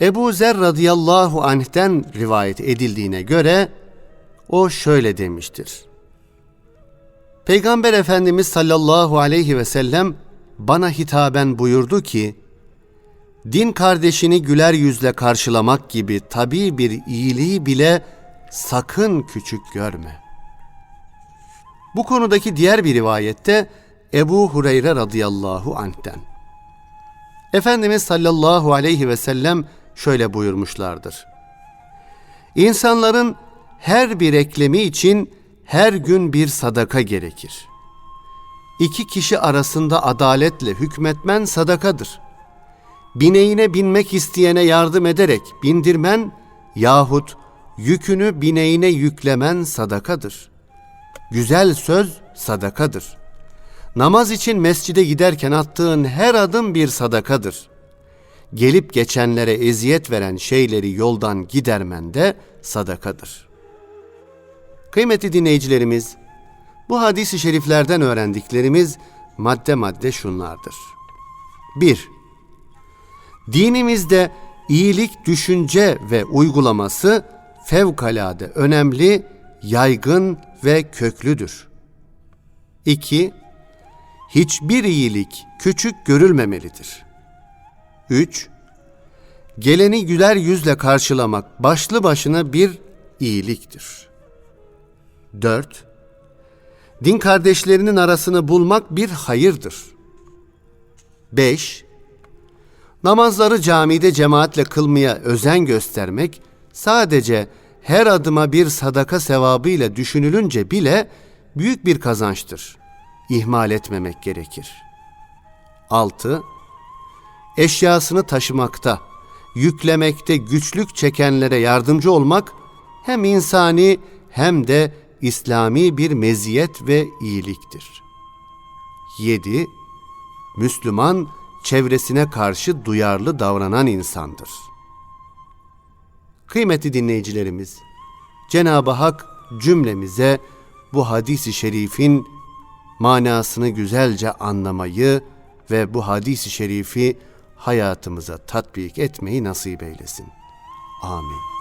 Ebu Zer radıyallahu anh'ten rivayet edildiğine göre o şöyle demiştir. Peygamber Efendimiz sallallahu aleyhi ve sellem bana hitaben buyurdu ki, din kardeşini güler yüzle karşılamak gibi tabii bir iyiliği bile sakın küçük görme. Bu konudaki diğer bir rivayette Ebu Hureyre radıyallahu anh'ten. Efendimiz sallallahu aleyhi ve sellem şöyle buyurmuşlardır. İnsanların her bir eklemi için her gün bir sadaka gerekir. İki kişi arasında adaletle hükmetmen sadakadır. Bineğine binmek isteyene yardım ederek bindirmen yahut yükünü bineğine yüklemen sadakadır. Güzel söz sadakadır. Namaz için mescide giderken attığın her adım bir sadakadır. Gelip geçenlere eziyet veren şeyleri yoldan gidermen de sadakadır. Kıymetli dinleyicilerimiz, bu hadisi şeriflerden öğrendiklerimiz madde madde şunlardır. 1. Dinimizde iyilik düşünce ve uygulaması fevkalade önemli, yaygın ve köklüdür. 2. Hiçbir iyilik küçük görülmemelidir. 3. Geleni güler yüzle karşılamak başlı başına bir iyiliktir. 4. Din kardeşlerinin arasını bulmak bir hayırdır. 5. Namazları camide cemaatle kılmaya özen göstermek sadece her adıma bir sadaka sevabı ile düşünülünce bile büyük bir kazançtır. İhmal etmemek gerekir. 6. Eşyasını taşımakta, yüklemekte güçlük çekenlere yardımcı olmak hem insani hem de İslami bir meziyet ve iyiliktir. 7. Müslüman çevresine karşı duyarlı davranan insandır. Kıymetli dinleyicilerimiz, Cenab-ı Hak cümlemize bu hadisi şerifin manasını güzelce anlamayı ve bu hadisi şerifi hayatımıza tatbik etmeyi nasip eylesin. Amin.